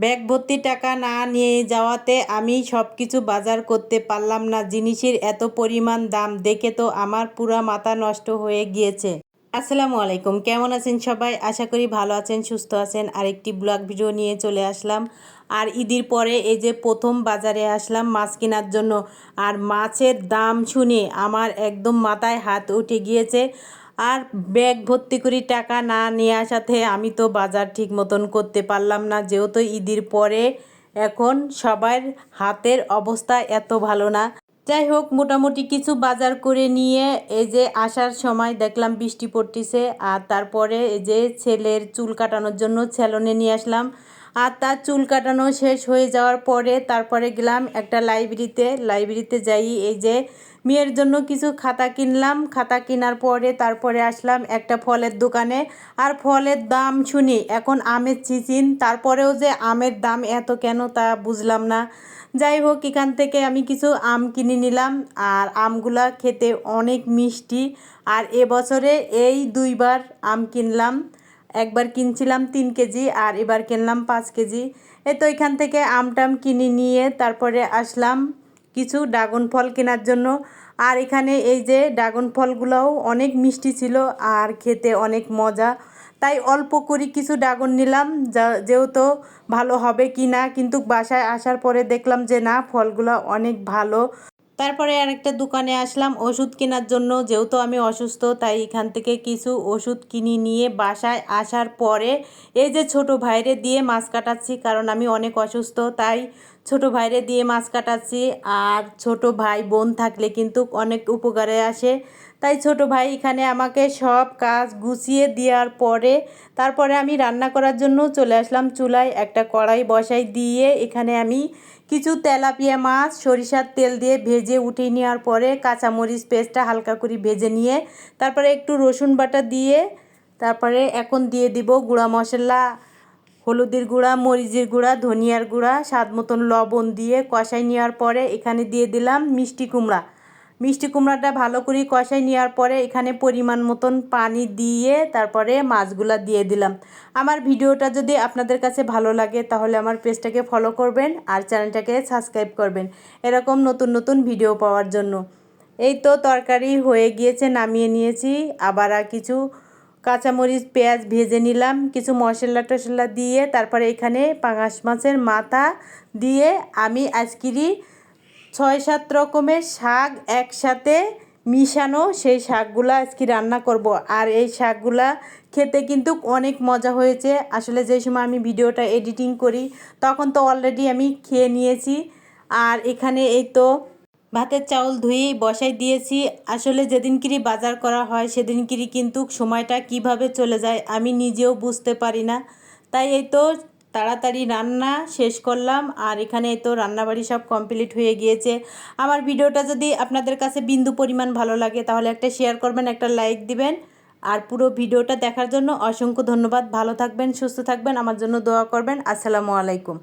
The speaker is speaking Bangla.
ব্যাগ ভর্তি টাকা না নিয়ে যাওয়াতে আমি সব কিছু বাজার করতে পারলাম না। জিনিসের এত পরিমাণ দাম দেখে তো আমার পুরা মাথা নষ্ট হয়ে গিয়েছে। আসসালামু আলাইকুম, কেমন আছেন সবাই? আশা করি ভালো আছেন, সুস্থ আছেন। আরেকটি ব্লগ ভিডিও নিয়ে চলে আসলাম। আর ঈদের পরে এই যে প্রথম বাজারে আসলাম মাছ কেনার জন্য। আর মাছের দাম শুনে আমার একদম মাথায় হাত উঠে গিয়েছে। আর ব্যাগ ভর্তি করে টাকা না নিয়ে আসাতে আমি তো বাজার ঠিক মতন করতে পারলাম না। যেহেতু ঈদের পরে এখন সবার হাতের অবস্থা এত ভালো না। যাই হোক, মোটামুটি কিছু বাজার করে নিয়ে এই যে আসার সময় দেখলাম বৃষ্টি পড়তেছে। আর তারপরে এই যে ছেলের চুল কাটানোর জন্য ছেলনে নিয়ে আসলাম। আর তার চুল কাটানো শেষ হয়ে যাওয়ার পরে তারপরে গেলাম একটা লাইব্রেরিতে। লাইব্রেরিতে যাই, এই যে মেয়ের জন্য কিছু খাতা কিনলাম। খাতা কেনার পরে তারপরে আসলাম একটা ফলের দোকানে। আর ফলের দাম শুনি, এখন আমের চিচিন, তারপরেও যে আমের দাম এত কেন তা বুঝলাম না। যাই হোক, এখান থেকে আমি কিছু আম কিনে নিলাম। আর আমগুলা খেতে অনেক মিষ্টি। আর এবছরে এই দুইবার আম কিনলাম। একবার কিনছিলাম তিন কেজি আর এবার কিনলাম পাঁচ কেজি। এ তো এখান থেকে আমটাম কিনে নিয়ে তারপরে আসলাম কিছু ড্রাগন ফল কেনার জন্য। আর এখানে এই যে ড্রাগন ফলগুলোও অনেক মিষ্টি ছিল আর খেতে অনেক মজা। তাই অল্প করে কিছু ড্রাগন নিলাম যেহেতু ভালো হবে কি না কিন্তু বাসায় আসার পরে দেখলাম যে না, ফলগুলো অনেক ভালো। তারপরে আরেকটা দোকানে আসলাম ওষুধ কেনার জন্য। যেহেতু আমি অসুস্থ, তাই এখান থেকে কিছু ওষুধ কিনি নিয়ে বাসায় আসার পরে এই যে ছোট ভাইরে দিয়ে মাছ কাটাচ্ছি, কারণ আমি অনেক অসুস্থ, তাই ছোট ভাইরে দিয়ে মাছ কাটাচ্ছি আর ছোট ভাই বোন থাকলে কিন্তু অনেক উপকারে আসে। তাই ছোট ভাই এখানে আমাকে সব কাজ গুছিয়ে দেওয়ার পরে তারপরে আমি রান্না করার জন্য চলে আসলাম চুলায় একটা কড়াই বসাই দিয়ে এখানে আমি কিছু তেলাপিয়া মাছ, সরিষার তেল দিয়ে ভেজে উঠিয়ে নেওয়ার পরে কাঁচামরিচ পেস্টটা হালকা করে ভেজে নিয়ে তারপরে একটু রসুন বাটা দিয়ে তারপরে এখন দিয়ে দিব গুঁড়া মশলা হলুদের গুঁড়া, মরিচের গুঁড়া, ধনিয়ার গুঁড়া, স্বাদ মতন লবণ দিয়ে কষাই নেওয়ার পরে এখানে দিয়ে দিলাম মিষ্টি কুমড়া। মিষ্টি কুমড়াটা ভালো করে কষাই নেওয়ার পরে এখানে পরিমাণ মতন পানি দিয়ে তারপরে মাছগুলা দিয়ে দিলাম। আমার ভিডিওটা যদি আপনাদের কাছে ভালো লাগে তাহলে আমার পেজটাকে ফলো করবেন আর চ্যানেলটাকে সাবস্ক্রাইব করবেন। এরকম নতুন নতুন ভিডিও পাওয়ার জন্য। এই তো তরকারি হয়ে গিয়েছে, নামিয়ে নিয়েছি। আবার কিছু কাঁচামরিচ, পেঁয়াজ ভেজে নিলাম, কিছু মশলা টশলা দিয়ে, তারপরে এখানে পাঙাশ মাছের মাথা দিয়ে আমি আজকেরই ছয় সাত রকমের শাক একসাথে মিশানো সেই শাকগুলা আজকে রান্না করব। আর এই শাকগুলা খেতে কিন্তু অনেক মজা হয়েছে। আসলে যে সময় আমি ভিডিওটা এডিটিং করি, তখন তো অলরেডি আমি খেয়ে নিয়েছি। আর এখানে এই তো ভাতের চাউল ধুয়ে বসাই দিয়েছি। আসলে যেদিনকিরি বাজার করা হয় সেদিনকিরি কিন্তু সময়টা কীভাবে চলে যায় আমি নিজেও বুঝতে পারি না। তাই এই তো তাড়াতাড়ি রান্না শেষ করলাম আর এখানে তো রান্নাবাড়ি সব কমপ্লিট হয়ে গিয়েছে। আমার ভিডিওটা যদি আপনাদের কাছে বিন্দু পরিমাণ ভালো লাগে, তাহলে একটা শেয়ার করবেন, একটা লাইক দিবেন। আর পুরো ভিডিওটা দেখার জন্য অসংখ্য ধন্যবাদ। ভালো থাকবেন, সুস্থ থাকবেন, আমার জন্য দোয়া করবেন। আসসালামু আলাইকুম।